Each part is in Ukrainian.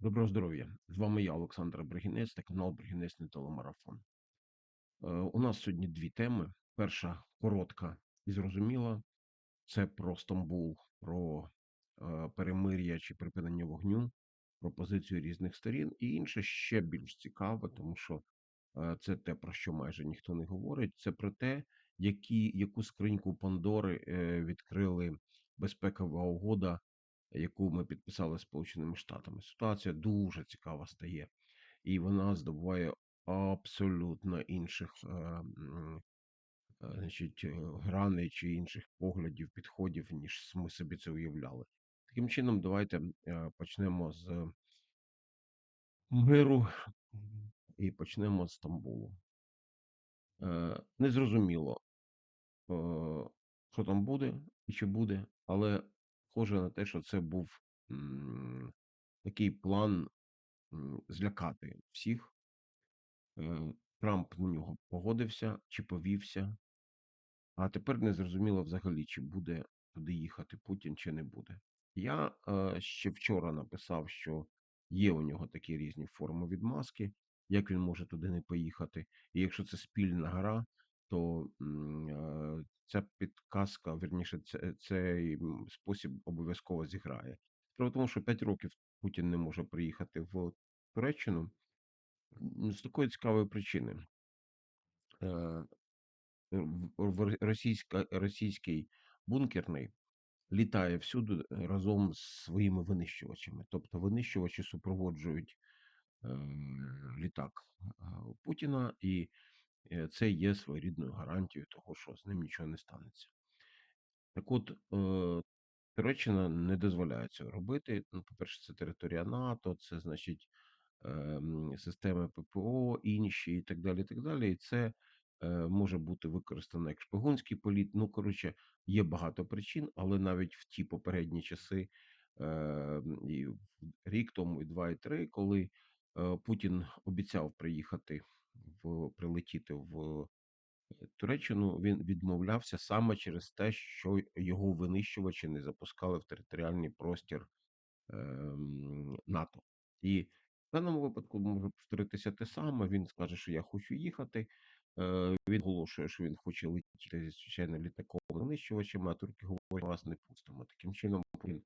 Доброго здоров'я! З вами я, Олександр Бригінець та канал Бригінець Телемарафон. Е, У нас сьогодні дві теми. Перша коротка і зрозуміла. Це про Стамбул, про е, перемир'я чи припинення вогню, про позицію різних сторін. І інше ще більш цікаве, тому що е, це те, про що майже ніхто не говорить. Це про те, які, яку скриньку Пандори відкрили безпекова угода яку ми підписали з Сполученими Штатами. Ситуація дуже цікава стає, і вона здобуває абсолютно інших е, е, значить, е, граней чи інших поглядів, підходів, ніж ми собі це уявляли. Таким чином, давайте почнемо з миру і почнемо з Стамбулу. Незрозуміло, що там буде і чи буде, але схоже на те, що це був такий план злякати всіх. Е, Трамп на нього погодився чи повівся, а тепер не зрозуміло взагалі, чи буде туди їхати Путін, чи не буде. Я е, ще вчора написав, що є у нього такі різні форми відмазки, як він може туди не поїхати. І якщо це спільна гра, то ця підказка, верніше, цей спосіб обов'язково зіграє. Справа тому, що 5 років Путін не може приїхати в Туреччину з такої цікавої причини. В російська, російський бункерний літає всюди разом з своїми винищувачами. Тобто винищувачі супроводжують літак Путіна, і це є своєрідною гарантією того, що з ним нічого не станеться. Так от, е, Туреччина не дозволяє цього робити. Ну, по-перше, це територія НАТО, це значить ем, системи ППО, інші і так далі. І так далі. І це е, може бути використано як шпигунський політ. Ну, коротше, є багато причин, але навіть в ті попередні часи, е, і рік тому, і два, і три, коли е, Путін обіцяв приїхати прилетіти в Туреччину, він відмовлявся саме через те, що його винищувачі не запускали в територіальний простір ем, НАТО. І в даному випадку може повторитися те саме. Він скаже, що я хочу їхати. Е, Він оголошує, що він хоче летіти зі звичайно літаком винищувачами, а турки говорять, вас не пустимо. Таким чином він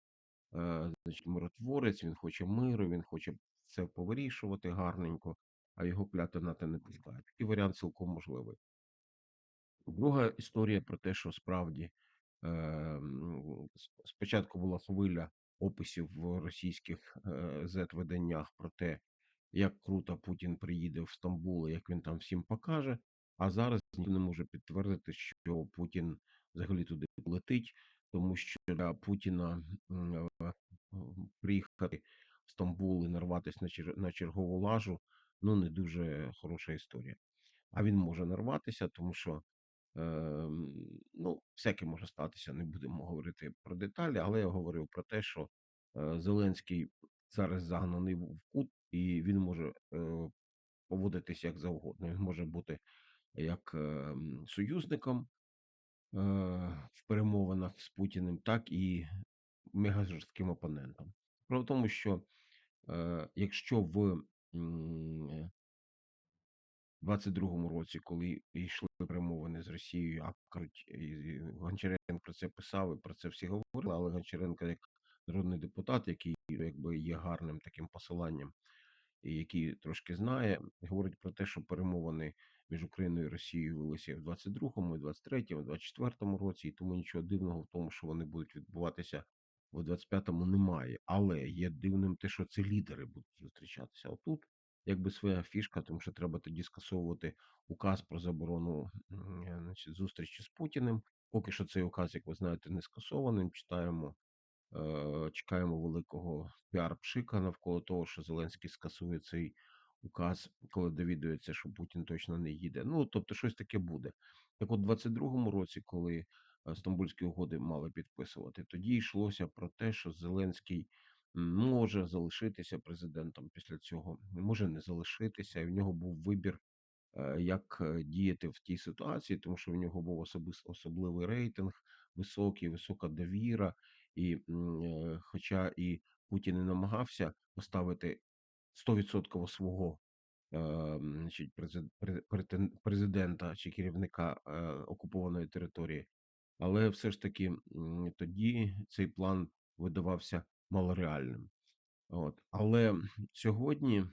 е, значить, миротворець, він хоче миру, він хоче це повирішувати гарненько, а його клята НАТО не пускає. Такий варіант цілком можливий. Друга історія про те, що справді е, спочатку була хвиля описів в російських е, Z-виданнях про те, як круто Путін приїде в Стамбул, як він там всім покаже. А зараз ніхто не може підтвердити, що Путін взагалі туди летить, тому що для Путіна е, приїхати в Стамбул і нарватися на чер- на чергову лажу ну не дуже хороша історія. А він може нарватися, тому що Ем, ну, всяке може статися, не будемо говорити про деталі, але я говорив про те, що е, Зеленський зараз загнаний в кут, і він може е, поводитись як завгодно. Він може бути як е, союзником е, в перемовинах з Путіним, так і мегажорстким опонентом. Справа в тому, що е, якщо в 22-му році, коли йшли перемовини з Росією, а Гончаренко про це писав, і про це всі говорили, але Гончаренко, як народний депутат, який якби є гарним таким посиланням, і який трошки знає, говорить про те, що перемовини між Україною і Росією велися в 22-му, і 23-му, і 24-му році, і тому нічого дивного в тому, що вони будуть відбуватися в 25-му, немає. Але є дивним те, що це лідери будуть зустрічатися. Отут якби своя фішка, тому що треба тоді скасовувати указ про заборону е, значить, зустрічі з Путіним. Поки що цей указ, як ви знаєте, не скасований. Читаємо, е, чекаємо великого піар-пшика навколо того, що Зеленський скасує цей указ, коли довідується, що Путін точно не їде. Ну тобто, щось таке буде. Так, от, у 22-му році, коли Стамбульські угоди мали підписувати, тоді йшлося про те, що Зеленський може залишитися президентом після цього, може не залишитися, і в нього був вибір, е, як е, діяти в тій ситуації, тому що в нього був особливий рейтинг, високий, висока довіра. І е, хоча і Путін і намагався поставити стовідсотково свого значить, президента чи керівника окупованої території, але все ж таки тоді цей план видавався малореальним. От. Але сьогодні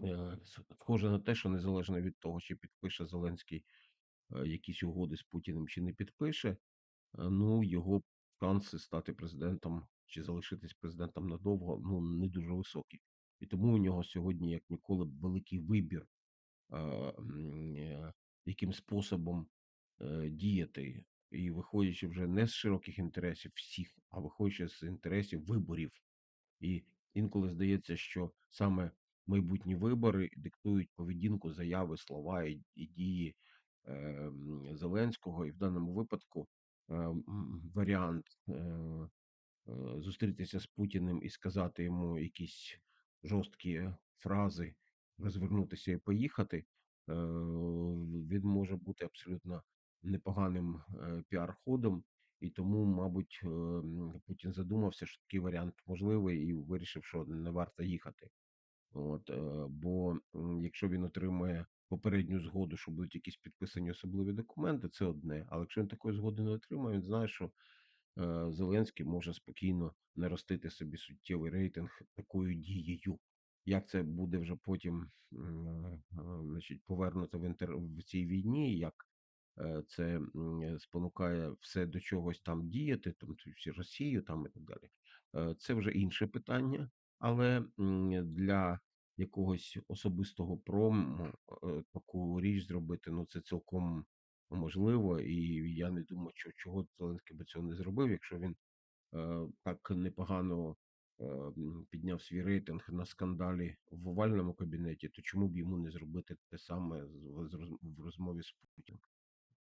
е, схоже на те, що незалежно від того, чи підпише Зеленський е, якісь угоди з Путіним, чи не підпише, е, ну його шанси стати президентом чи залишитись президентом надовго ну не дуже високі. І тому у нього сьогодні, як ніколи, великий вибір, яким способом діяти, і виходячи вже не з широких інтересів всіх, а виходячи з інтересів виборів. І інколи здається, що саме майбутні вибори диктують поведінку, заяви, слова і, і дії е, Зеленського. І в даному випадку е, варіант е, зустрітися з Путіним і сказати йому якісь жорсткі фрази, розвернутися і поїхати, е, він може бути абсолютно непоганим е, піар-ходом. І тому, мабуть, е, Путін задумався, що такий варіант можливий, і вирішив, що не варто їхати. От, е, бо якщо він отримує попередню згоду, що будуть якісь підписані особливі документи, це одне. Але якщо він такої згоди не отримає, він знає, що е, Зеленський може спокійно наростити собі суттєвий рейтинг такою дією. Як це буде вже потім е, значить, повернуто в інтер в цій війні, як це спонукає все до чогось там діяти, там Росію там і так далі. Е, Це вже інше питання, але для якогось особистого прому е, таку річ зробити, ну це цілком можливо, і я не думаю, чого Зеленський би цього не зробив, якщо він е, так непогано е, підняв свій рейтинг на скандалі в овальному кабінеті, то чому б йому не зробити те саме в розмові з Путіним?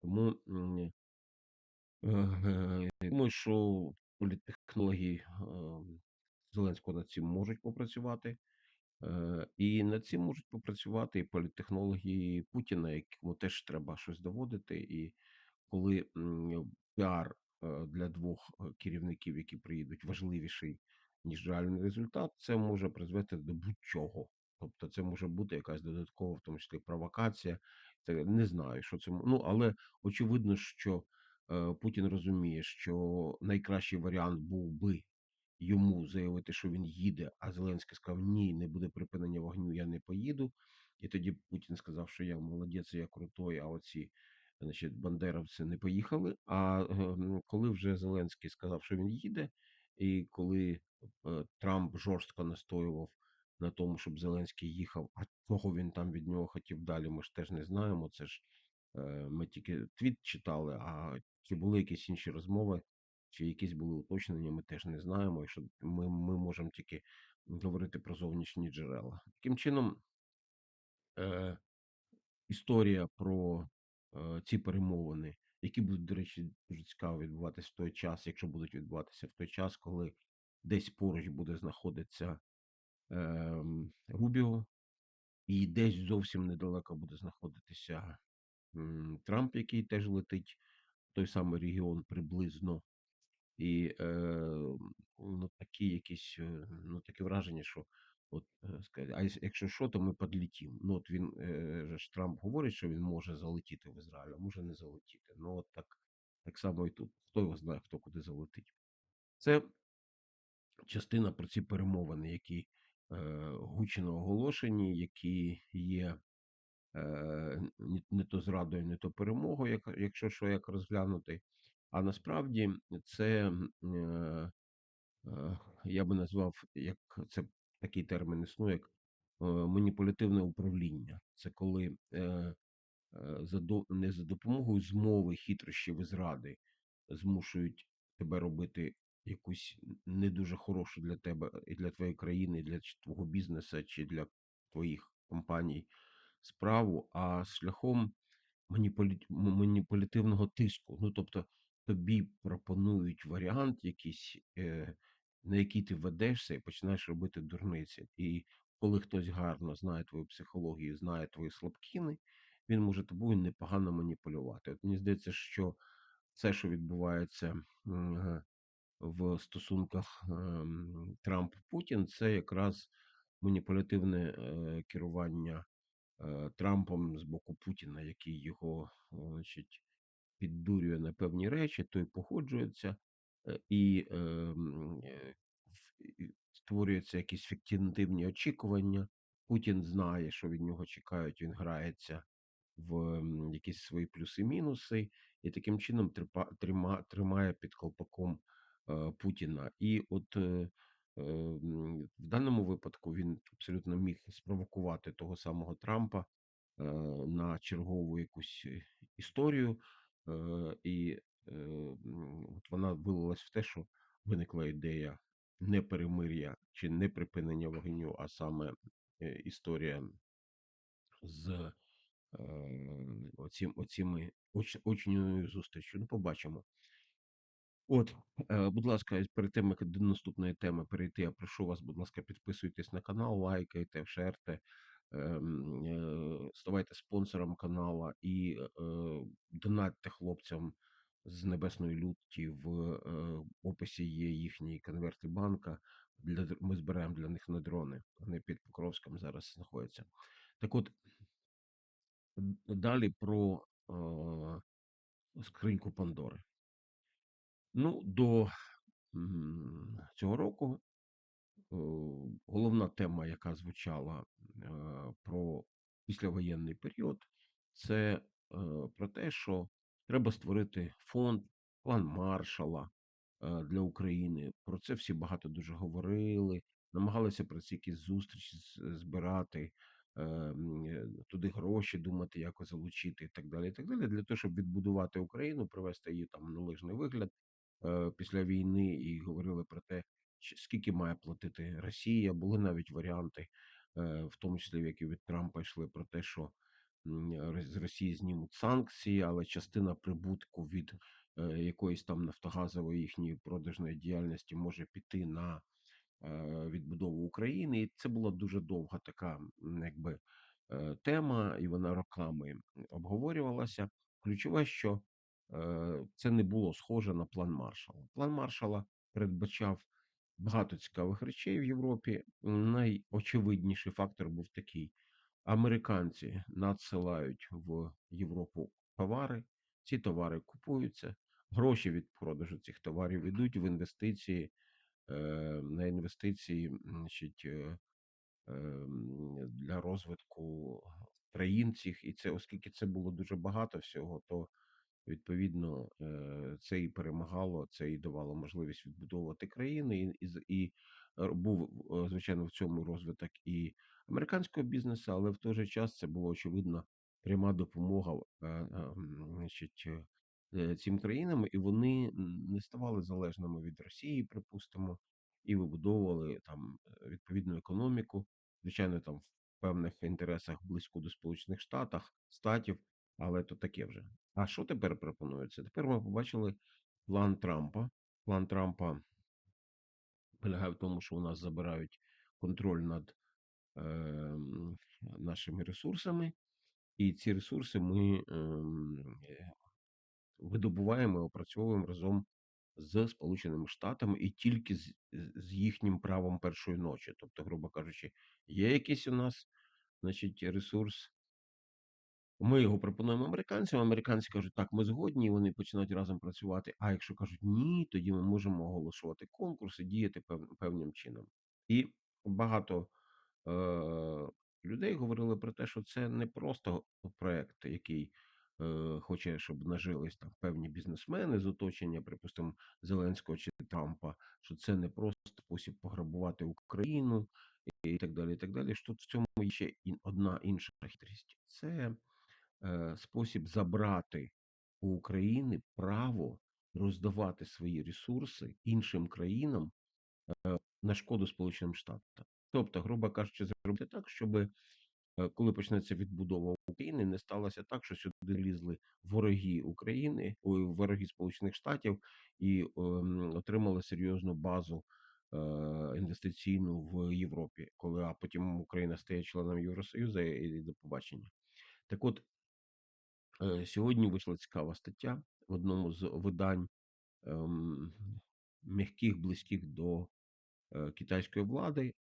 Тому е, думаю, що політтехнології Зеленського над цим можуть попрацювати. Е, І над цим можуть попрацювати і політтехнології Путіна, якому теж треба щось доводити. І коли піар е, для двох керівників, які приїдуть, важливіший ніж реальний результат, це може призвести до будь-чого. Тобто, це може бути якась додаткова, в тому числі провокація. Це не знаю, що це ну, але очевидно, що е, Путін розуміє, що найкращий варіант був би йому заявити, що він їде, а Зеленський сказав: Ні, не буде припинення вогню, я не поїду. І тоді Путін сказав, що я молодець, я крутой, а оці значить, бандеровці не поїхали. А ем, коли вже Зеленський сказав, що він їде, і коли е, Трамп жорстко настоював на тому, щоб Зеленський їхав, а чого він там від нього хотів далі, ми ж теж не знаємо. Це ж е, ми тільки твіт читали, а чи були якісь інші розмови, чи якісь були уточнення, ми теж не знаємо. І що ми, ми можемо тільки говорити про зовнішні джерела. Таким чином, е, історія про е, ці перемовини, які будуть, до речі, дуже цікаво відбуватися в той час, якщо будуть відбуватися в той час, коли десь поруч буде знаходитися Рубіо, і десь зовсім недалеко буде знаходитися Трамп, який теж летить в той самий регіон приблизно. І е, ну, такі якісь, ну, таке враження, що от е, а якщо що, то ми підлетім. Ну, от він е, ж Трамп говорить, що він може залетіти в Ізраїль, а може не залетіти. Ну, от так, так само і тут. Хто його знає, хто куди залетить. Це частина про ці перемовини, які гучно оголошені, які є е, не, то зрадою, не то перемогою, якщо що як розглянути. А насправді це е, е, я би назвав, як це такий термін існує, як е, маніпулятивне управління. Це коли е, е, не за допомогою змови, хитрощів і зради змушують тебе робити якусь не дуже хорошу для тебе і для твоєї країни, і для твого бізнесу чи для твоїх компаній справу, а шляхом маніпулятивного тиску. Ну, тобто тобі пропонують варіант якийсь, е, на який ти ведешся і починаєш робити дурниці. І коли хтось гарно знає твою психологію, знає твої слабкіни, він може тобою непогано маніпулювати. От мені здається, що це, що відбувається е, в стосунках ем, Трамп-Путін це якраз маніпулятивне е, керування е, Трампом з боку Путіна, який його значить, піддурює на певні речі, той погоджується е, і ем, і створюються якісь фіктивні очікування. Путін знає, що від нього чекають, він грається в якісь свої плюси-мінуси, і таким чином тримає під колпаком Путіна. І от е, м, в даному випадку він абсолютно міг спровокувати того самого Трампа е, на чергову якусь історію, е, і е, от вона вилилась в те, що виникла ідея не перемир'я чи не припинення вогню, а саме історія з оцім, оціми оч, очною зустрічю. Ну, побачимо. От, е, будь ласка, перед тим, як до наступної теми перейти, я прошу вас, будь ласка, підписуйтесь на канал, лайкайте, шерте, ем, е, ставайте спонсором канала і е, донатьте хлопцям з Небесної люті. В описі є їхні конверти банка. Для, ми збираємо для них на дрони. Вони під Покровськом зараз знаходяться. Так от, далі про скриньку Пандори. Ну, до цього року е, головна тема, яка звучала е, про післявоєнний період, це е, про те, що треба створити фонд, план Маршала для України. Про це всі багато дуже говорили, намагалися про ці якісь зустрічі збирати. Туди гроші думати, як залучити і так далі, і так далі, для того, щоб відбудувати Україну, привести її там належний вигляд після війни, і говорили про те, скільки має платити Росія. Були навіть варіанти, е, в тому числі які від Трампа йшли про те, що з Росії знімуть санкції, але частина прибутку від е, якоїсь там нафтогазової їхньої продажної діяльності може піти на е, відбудову України. І це була дуже довга така, якби е, тема, і вона роками обговорювалася. Ключове, що е, це не було схоже на план Маршала. План Маршала передбачав багато цікавих речей в Європі. Найочевидніший фактор був такий: американці надсилають в Європу товари, ці товари купуються, гроші від продажу цих товарів йдуть в інвестиції. е, На інвестиції, значить, е, ем, для розвитку країн цих, і це, оскільки це було дуже багато всього, то відповідно е, це і перемагало, це і давало можливість відбудовувати країни, і, і, був е, звичайно в цьому розвиток і американського бізнесу, але в той же час це було очевидно пряма допомога е, значить, цим країнам, і вони не ставали залежними від Росії, припустимо, і вибудовували там відповідну економіку звичайно, там в певних інтересах близько до Сполучених Штатів, Штатів, але то таке вже. А що тепер пропонується? Тепер ми побачили план Трампа. План Трампа полягає в тому, що у нас забирають контроль над е, нашими ресурсами, і ці ресурси ми ем, е, видобуваємо і опрацьовуємо разом з Сполученими Штатами і тільки з, з їхнім правом першої ночі. Тобто, грубо кажучи, є якийсь у нас значить, ресурс. Ми його пропонуємо американцям. Американці кажуть, так, ми згодні, вони починають разом працювати. А якщо кажуть ні, тоді ми можемо оголошувати конкурси, діяти пев, певним чином. І багато е, людей говорили про те, що це не просто проект, який е, хоче, щоб нажились там певні бізнесмени з оточення, припустимо, Зеленського чи Трампа, що це не просто спосіб пограбувати Україну і так далі. і так далі. Що в цьому є ще одна інша хитрість. Це спосіб забрати у України право роздавати свої ресурси іншим країнам на шкоду Сполученим Штатам. Тобто, грубо кажучи, зробити так, щоб коли почнеться відбудова України, не сталося так, що сюди лізли вороги України, ой, вороги Сполучених Штатів і ем, отримали серйозну базу е, інвестиційну в Європі, коли а потім Україна стає членом Євросоюзу і до побачення. Так от е, сьогодні вийшла цікава стаття в одному з видань. ем, м'яких, близьких до е, китайської влади,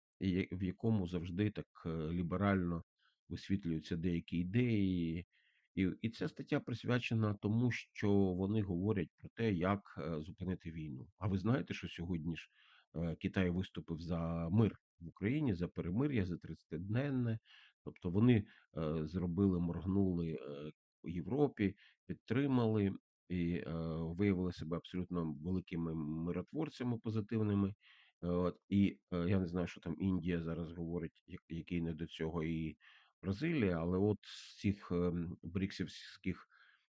в якому завжди так е, ліберально висвітлюються деякі ідеї. І, і ця стаття присвячена тому, що вони говорять про те, як е, зупинити війну. А ви знаєте, що сьогодні ж е, Китай виступив за мир в Україні, за перемир'я, за 30-денне. Тобто вони е, зробили, моргнули е, у Європі, підтримали і е, виявили себе абсолютно великими миротворцями позитивними. От, і е, я не знаю, що там Індія зараз говорить, який не до цього, і Бразилія, але от з цих ем, бріксівських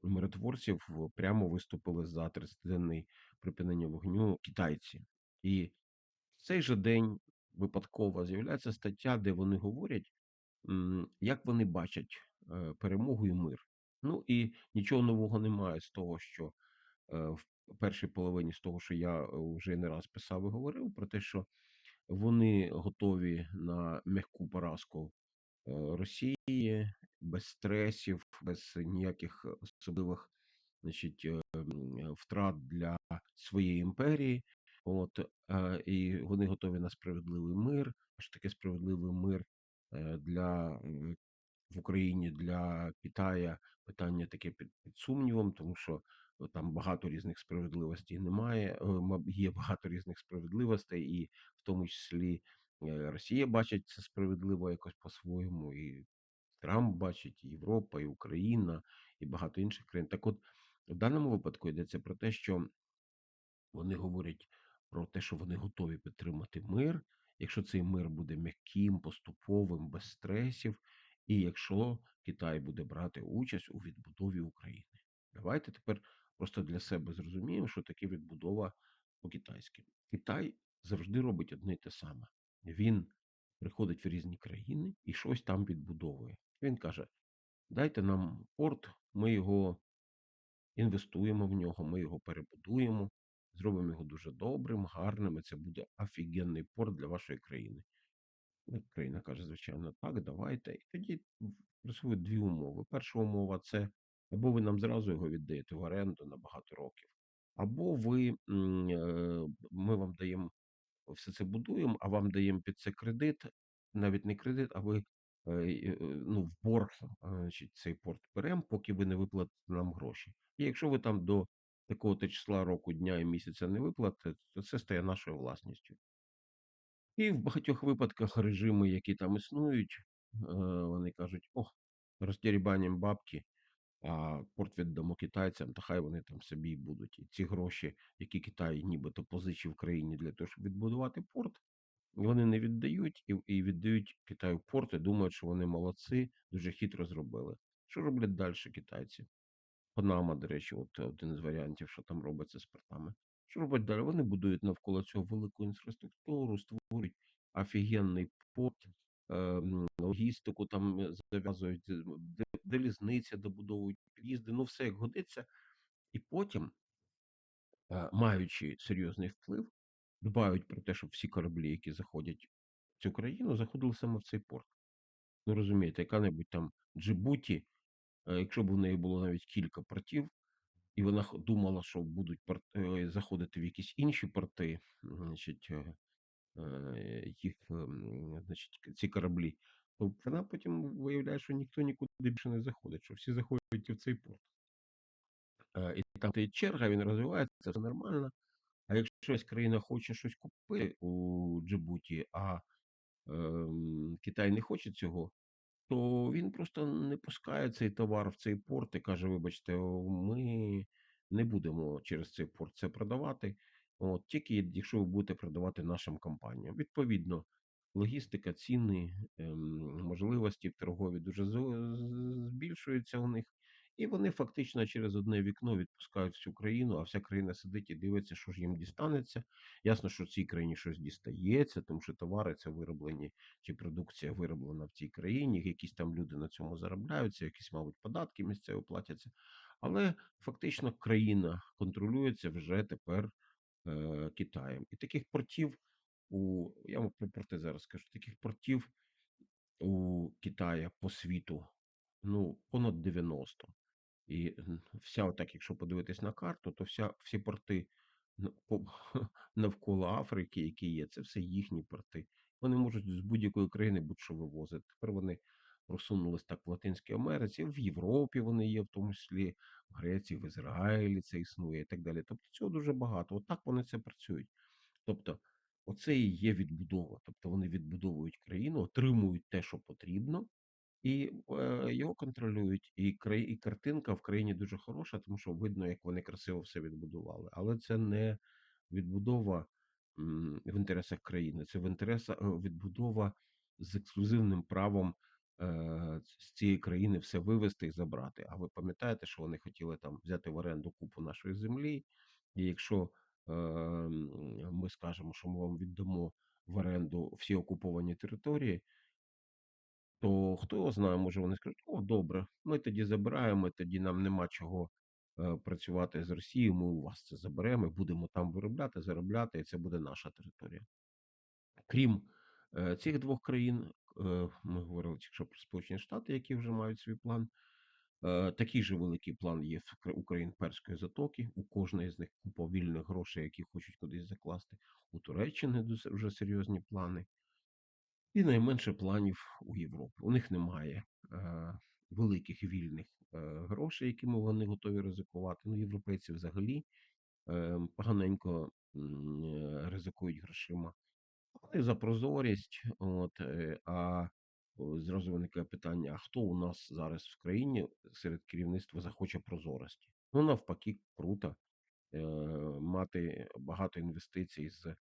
миротворців прямо виступили за 30-денний припинення вогню китайці. І в цей же день випадково з'являється стаття, де вони говорять, як вони бачать е, перемогу і мир. Ну і нічого нового немає з того, що е, в першій половині з того, що я е, вже не раз писав і говорив, про те, що вони готові на м'яку поразку е, Росії без стресів, без ніяких особливих значить, е, втрат для своєї імперії. От, е, і вони готові на справедливий мир. А що таке справедливий мир е, для в Україні для Китая питання таке під, під сумнівом, тому що е, там багато різних справедливостей немає. е, ма- Є багато різних справедливостей, і в тому числі е, Росія бачить це справедливо якось по-своєму, і Трамп бачить, і Європа, і Україна, і багато інших країн. Так от в даному випадку йдеться про те, що вони говорять про те, що вони готові підтримати мир, якщо цей мир буде м'яким, поступовим, без стресів, і якщо Китай буде брати участь у відбудові України. Давайте тепер просто для себе зрозуміємо, що таке відбудова по-китайськи. Китай завжди робить одне й те саме. Він приходить в різні країни і щось там відбудовує. Він каже: дайте нам порт, ми його інвестуємо в нього, ми його перебудуємо, зробимо його дуже добрим, гарним, і це буде офігенний порт для вашої країни. Ну, Країна каже, звичайно, так, давайте. І тоді присвоюють дві умови. Перша умова це або ви нам зразу його віддаєте в оренду на багато років, або ви е, ми вам даємо все це будуємо, а вам даємо під це кредит, навіть не кредит, а ви е, е, ну, в борг значить, цей порт беремо, поки ви не виплатите нам гроші. І якщо ви там до такого-то числа року, дня і місяця не виплатите, то це стає нашою власністю. І в багатьох випадках режими, які там існують, е, вони кажуть: о, роздірібанім бабки, а порт віддамо китайцям, та хай вони там собі будуть. І ці гроші, які Китай нібито позичив країні для того, щоб відбудувати порт, вони не віддають і, віддають Китаю порт і думають, що вони молодці, дуже хитро зробили. Що роблять далі китайці? Панама, до речі, от один з варіантів, що там робиться з портами. Що роблять далі? Вони будують навколо цього велику інфраструктуру, створюють офігенний порт, ем, логістику там е, зав'язують, е, залізниці добудовують, під'їзди, ну все як годиться. І потім, е, маючи серйозний вплив, дбають про те, щоб всі кораблі, які заходять в цю країну, заходили саме в цей порт. Ну розумієте, яка-небудь там Джибуті, е, якщо б у неї було навіть кілька портів, і вона думала, що будуть порт, е, заходити в якісь інші порти, значить, е, е, їх, значить, ці кораблі, то вона потім виявляє, що ніхто нікуди більше не заходить, що всі заходять в цей порт. Е, І там стоїть черга, він розвивається, все нормально. А якщо якась країна хоче щось купити у Джибуті, а ем, Китай не хоче цього, то він просто не пускає цей товар в цей порт і каже: вибачте, ми не будемо через цей порт це продавати. От, тільки якщо ви будете продавати нашим компаніям. Відповідно, логістика, ціни, ем, можливості торгові дуже збільшуються у них. І вони фактично через одне вікно відпускають всю країну, а вся країна сидить і дивиться, що ж їм дістанеться. Ясно, що цій країні щось дістається, тому що товари це вироблені чи продукція вироблена в цій країні, якісь там люди на цьому заробляються, якісь, мабуть, податки місцево платяться. Але фактично країна контролюється вже тепер е, Китаєм. І таких портів у я вам про порти зараз скажу, таких портів у Китаї по світу ну понад 90. І вся, отак, якщо подивитись на карту, то вся всі порти навколо Африки, які є, це все їхні порти. Вони можуть з будь-якої країни будь-що вивозити. Тепер вони просунулись так в Латинській Америці, в Європі вони є, в тому числі в Греції, в Ізраїлі це існує і так далі. Тобто цього дуже багато. Отак вони це працюють. Тобто, оце і є відбудова. Тобто вони відбудовують країну, отримують те, що потрібно, і е, його контролюють. І край, і картинка в країні дуже хороша, тому що видно, як вони красиво все відбудували. Але це не відбудова м, в інтересах країни, це в інтересах е, відбудова з ексклюзивним правом е, з цієї країни все вивезти і забрати. А ви пам'ятаєте, що вони хотіли там взяти в оренду купу нашої землі, і якщо е, ми скажемо, що ми вам віддамо в оренду всі окуповані території, то хто його знає, може вони скажуть: о, добре, ми тоді забираємо, тоді нам нема чого е, працювати з Росією, ми у вас це заберемо, і будемо там виробляти, заробляти, і це буде наша територія. Крім е, цих двох країн, е, ми говорили тільки про Сполучені Штати, які вже мають свій план. Е, Такий же великий план є в країн Перської затоки. У кожної з них купа вільних грошей, які хочуть кудись закласти. У Туреччини вже серйозні плани. І найменше планів у Європи. У них немає е, великих вільних е, грошей, якими вони готові ризикувати. Ну, європейці взагалі е, поганенько е, ризикують грошима. Але за прозорість, от, е, а зразу виникає питання: а хто у нас зараз в країні серед керівництва захоче прозорості? Ну, навпаки, круто е, мати багато інвестицій з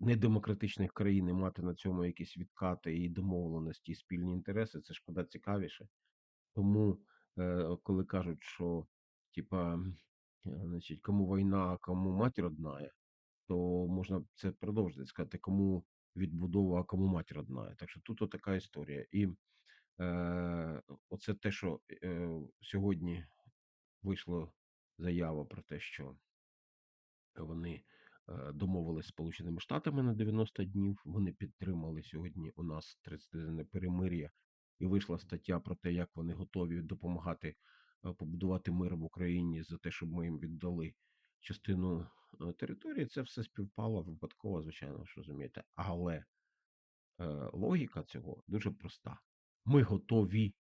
недемократичних країн і мати на цьому якісь відкати і домовленості, і спільні інтереси, це куди цікавіше. Тому, е, коли кажуть, що типа, е, значить, кому війна, а кому мать родная, то можна це продовжити сказати, кому відбудова, а кому мать родная. Так що тут така історія. І е, оце те, що е, сьогодні вийшла заява про те, що вони домовились з Сполученими Штатами на 90 днів. Вони підтримали сьогодні у нас 30-денне перемир'я, і вийшла стаття про те, як вони готові допомагати е, побудувати мир в Україні за те, щоб ми їм віддали частину е, території. Це все співпало випадково, звичайно, ж розумієте. Але е, логіка цього дуже проста: ми готові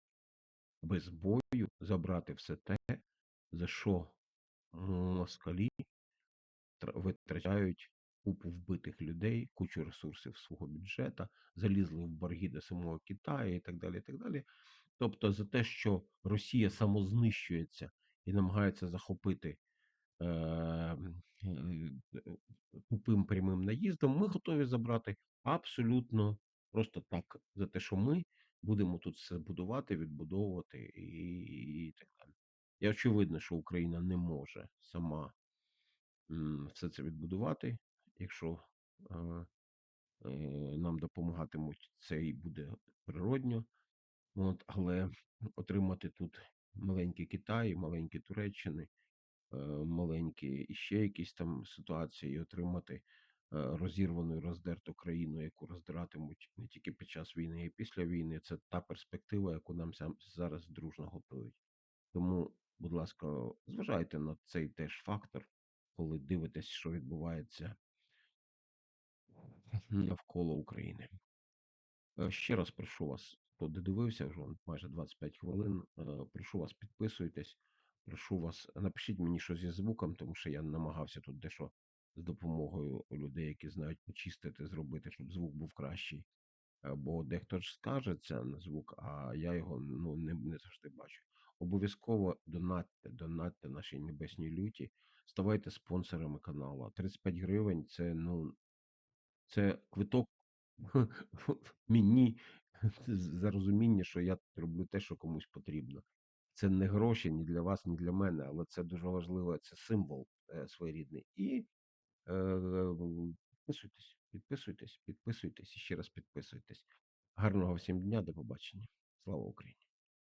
без бою забрати все те, за що москалі витрачають купу вбитих людей, кучу ресурсів свого бюджету, залізли в борги до самого Китаю і так далі. і так далі. Тобто за те, що Росія самознищується і намагається захопити е, е, тупим прямим наїздом, ми готові забрати абсолютно просто так, за те, що ми будемо тут все будувати, відбудовувати і, і так далі. І очевидно, що Україна не може сама все це відбудувати. Якщо е, нам допомагатимуть, це і буде природньо. От, але отримати тут маленький Китай, маленькі Туреччини, е, маленькі іще якісь там ситуації, і отримати е, розірвану і роздерту країну, яку роздиратимуть не тільки під час війни, а й після війни. Це та перспектива, яку нам зараз дружно готують. Тому, будь ласка, зважайте на цей теж фактор, коли дивитесь, що відбувається навколо України. Е, Ще раз прошу вас, хто додивився вже майже 25 хвилин. е, Прошу вас, підписуйтесь. Прошу вас, напишіть мені що зі звуком, тому що я намагався тут дещо з допомогою людей, які знають почистити, зробити, щоб звук був кращий. Е, Бо дехто ж скаржиться на звук, а я його ну не, не завжди бачу. Обов'язково донатьте, донатьте нашій небесній люті, ставайте спонсорами каналу. 35 гривень це ну це квиток мені за розуміння, що я роблю те, що комусь потрібно. Це не гроші ні для вас, ні для мене, але це дуже важливо, це символ е, своєрідний. І е, підписуйтесь, підписуйтесь, підписуйтесь і ще раз підписуйтесь. Гарного всім дня, до побачення. Слава Україні!